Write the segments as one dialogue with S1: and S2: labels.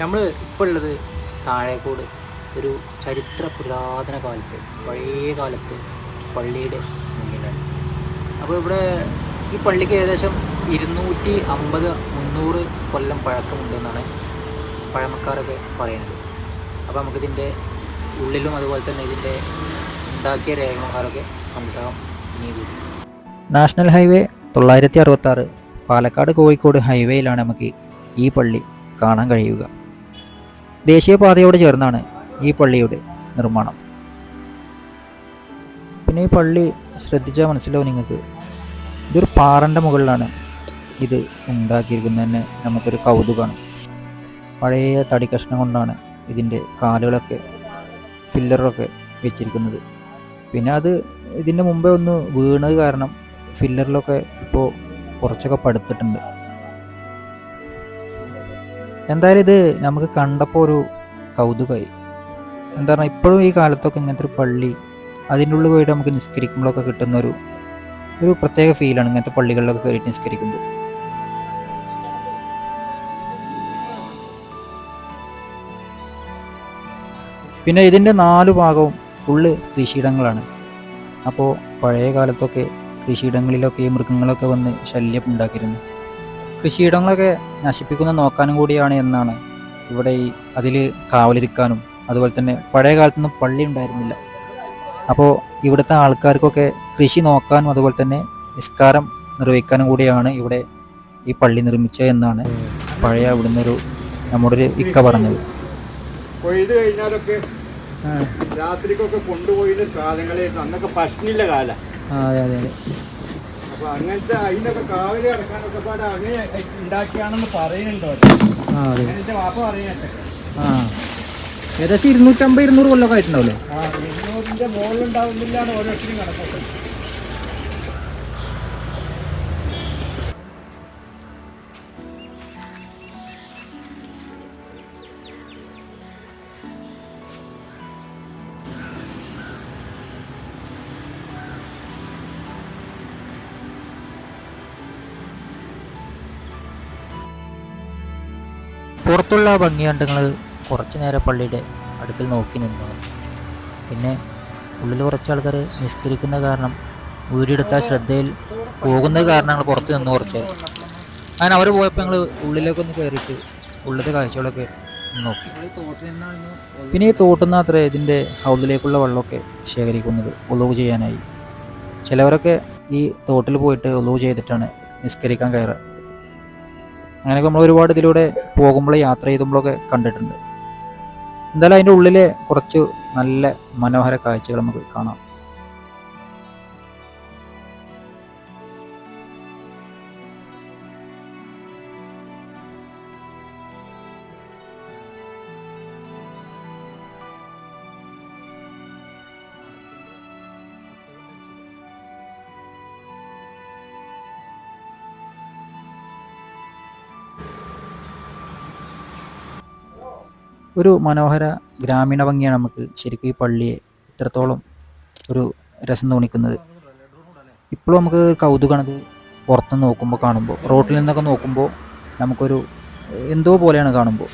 S1: നമ്മൾ ഇപ്പോൾ ഉള്ളത് താഴേക്കോട് ഒരു ചരിത്ര പുരാതന കാലത്ത് പഴയ കാലത്ത് പള്ളിയുടെ മുന്നിലാണ്. അപ്പോൾ ഇവിടെ ഈ പള്ളിക്ക് ഏകദേശം ഇരുന്നൂറ്റി അമ്പത് മുന്നൂറ് കൊല്ലം പഴക്കമുണ്ടെന്നാണ് പഴമക്കാരൊക്കെ പറയുന്നത്. അപ്പോൾ നമുക്കിതിന്റെ ഉള്ളിലും അതുപോലെ തന്നെ ഇതിന്റെ ഉണ്ടാക്കിയ രേഖമാരൊക്കെ കണ്ടിട്ടാകും ഇനി നാഷണൽ ഹൈവേ തൊള്ളായിരത്തി അറുപത്തി ആറ് പാലക്കാട് കോഴിക്കോട് ഹൈവേയിലാണ് നമുക്ക് ഈ പള്ളി കാണാൻ കഴിയുക. ദേശീയപാതയോട് ചേർന്നാണ് ഈ പള്ളിയുടെ നിർമ്മാണം. പിന്നെ ഈ പള്ളി ശ്രദ്ധിച്ചാൽ മനസ്സിലാവും നിങ്ങൾക്ക്. ഇതൊരു പാറന്റെ മുകളിലാണ് ഇത് ഉണ്ടാക്കിയിരിക്കുന്നത് തന്നെ നമുക്കൊരു കൗതുകമാണ്. പഴയ തടി കഷ്ണം കൊണ്ടാണ് ഇതിന്റെ കാലുകളൊക്കെ ഫില്ലറൊക്കെ വെച്ചിരിക്കുന്നത്. പിന്നെ അത് ഇതിന്റെ മുമ്പേ ഒന്ന് വീണത് കാരണം ഫില്ലറിലൊക്കെ ഇപ്പോൾ കുറച്ചൊക്കെ പടുത്തിട്ടുണ്ട്. എന്തായാലും ഇത് നമുക്ക് കണ്ടപ്പോൾ ഒരു കൗതുകമായി എന്താ പറയുക ഇപ്പോഴും ഈ കാലത്തൊക്കെ ഇങ്ങനത്തെ ഒരു പള്ളി അതിന്റെ ഉള്ളിൽ പോയിട്ട് നമുക്ക് നിസ്കരിക്കുമ്പോഴൊക്കെ കിട്ടുന്ന ഒരു ഒരു പ്രത്യേക ഫീലാണ് ഇങ്ങനത്തെ പള്ളികളിലൊക്കെ കയറിയിട്ട് നിസ്കരിക്കുമ്പോൾ. പിന്നെ ഇതിന്റെ നാല് ഭാഗവും ഫുള്ള് കൃഷിയിടങ്ങളാണ്. അപ്പോൾ പഴയ കാലത്തൊക്കെ കൃഷിയിടങ്ങളിലൊക്കെ ഈ മൃഗങ്ങളൊക്കെ വന്ന് ശല്യം ഉണ്ടാക്കിയിരുന്നു. കൃഷിയിടങ്ങളൊക്കെ നശിപ്പിക്കുന്ന നോക്കാനും കൂടിയാണ് എന്നാണ് ഇവിടെ ഈ അതിൽ കാവലിരിക്കാനും അതുപോലെ തന്നെ പഴയ കാലത്തൊന്നും പള്ളി ഉണ്ടായിരുന്നില്ല. അപ്പോൾ ഇവിടുത്തെ ആൾക്കാർക്കൊക്കെ കൃഷി നോക്കാനും അതുപോലെ തന്നെ നിസ്കാരം നിർവഹിക്കാനും കൂടിയാണ് ഇവിടെ ഈ പള്ളി നിർമ്മിച്ചത് എന്നാണ് പഴയ ഇവിടുന്ന് ഒരു നമ്മുടെ ഒരു ഇക്ക പറഞ്ഞത്.
S2: കൊയ്ത് കഴിഞ്ഞാലൊക്കെ രാത്രിക്കൊക്കെ കൊണ്ടുപോയിട്ട് സാധനങ്ങളെ അന്നൊക്കെ പഷ്ണില്ല കാല.
S1: അതെ അതെ അതെ.
S2: അപ്പൊ അങ്ങനത്തെ അതിനൊക്കെ കാവലി അടക്കാനൊക്കെ പാടെ അങ്ങനെ ഉണ്ടാക്കിയാണെന്ന് പറയുന്നുണ്ടോ അങ്ങനത്തെ വാപ്പ
S1: ആ. ഏകദേശം ഇരുന്നൂറ്റമ്പത് ഇരുന്നൂറ് കൊല്ലമൊക്കെ ആയിട്ടുണ്ടാവില്ലേ?
S2: ആ ഇരുന്നൂറിന്റെ മുകളിലുണ്ടാവുന്നില്ലാണ് ഓരോരുത്തരും കണക്കൊക്കെ
S1: പുറത്തുള്ള ഭംഗി കണ്ട് ഞങ്ങൾ കുറച്ച് നേരം പള്ളിയുടെ അടുക്കൽ നോക്കി നിന്നു. പിന്നെ ഉള്ളിൽ കുറച്ച് ആൾക്കാർ നിസ്കരിക്കുന്ന കാരണം വീടെടുത്ത ശ്രദ്ധയിൽ പോകുന്നത് കാരണം ഞങ്ങൾ പുറത്ത് നിന്ന് കുറച്ച്. അങ്ങനെ അവർ പോയപ്പോൾ ഞങ്ങൾ ഉള്ളിലേക്ക് ഒന്ന് കയറിയിട്ട് ഉള്ളിലത്തെ കാഴ്ചകളൊക്കെ നോക്കി. പിന്നെ ഈ തോട്ടുന്ന അത്ര ഇതിന്റെ ഹൗദിലേക്കുള്ള വെള്ളമൊക്കെ ശേഖരിക്കുന്നത് ഒളിവ് ചെയ്യാനായി. ചിലവരൊക്കെ ഈ തോട്ടിൽ പോയിട്ട് ഒളിവ് ചെയ്തിട്ടാണ് നിസ്കരിക്കാൻ കയറുക. അങ്ങനെയൊക്കെ നമ്മൾ ഒരുപാട് ഇതിലൂടെ പോകുമ്പോൾ യാത്ര ചെയ്തുമ്പോഴൊക്കെ കണ്ടിട്ടുണ്ട്. എന്തായാലും അതിന്റെ ഉള്ളിലെ കുറച്ച് നല്ല മനോഹര കാഴ്ചകൾ നമുക്ക് കാണാം. ഒരു മനോഹര ഗ്രാമീണ ഭംഗിയാണ് നമുക്ക് ശരിക്കും ഈ പള്ളിയെ ഇത്രത്തോളം ഒരു രസം തോന്നിക്കുന്നത്. ഇപ്പോഴും നമുക്ക് കൗതുകമാണത് പുറത്ത് നോക്കുമ്പോൾ കാണുമ്പോൾ റോട്ടിൽ നിന്നൊക്കെ നോക്കുമ്പോൾ നമുക്കൊരു എന്തോ പോലെയാണ് കാണുമ്പോൾ.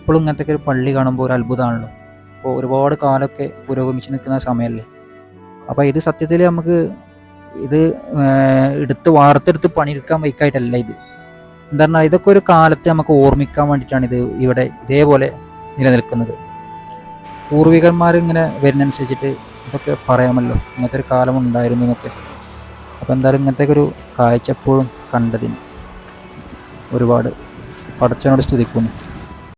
S1: ഇപ്പോഴും ഇങ്ങനത്തെ ഒരു പള്ളി കാണുമ്പോൾ ഒരു അത്ഭുതമാണല്ലോ. അപ്പോൾ ഒരുപാട് കാലമൊക്കെ പുരോഗമിച്ച് നിൽക്കുന്ന സമയമല്ലേ? അപ്പോൾ ഇത് സത്യത്തിൽ നമുക്ക് ഇത് എടുത്ത് വാർത്തെടുത്ത് പണിയെടുക്കാൻ വയ്ക്കായിട്ടല്ല ഇത്. എന്താ പറഞ്ഞാൽ ഇതൊക്കെ ഒരു കാലത്തെ നമുക്ക് ഓർമ്മിക്കാൻ വേണ്ടിയിട്ടാണ് ഇത് ഇവിടെ ഇതേപോലെ നിലനിൽക്കുന്നത്. പൂർവികന്മാർ ഇങ്ങനെ വരുന്നതനുസരിച്ചിട്ട് ഇതൊക്കെ പറയാമല്ലോ. ഇങ്ങനത്തെ ഒരു കാലം ഉണ്ടായിരുന്നു എന്നൊക്കെ. അപ്പോൾ എന്തായാലും ഇങ്ങനത്തെ ഒരു കാഴ്ച എപ്പോഴും കണ്ടതിന് ഒരുപാട് പടച്ചനോട് സ്തുതിക്കുന്നു.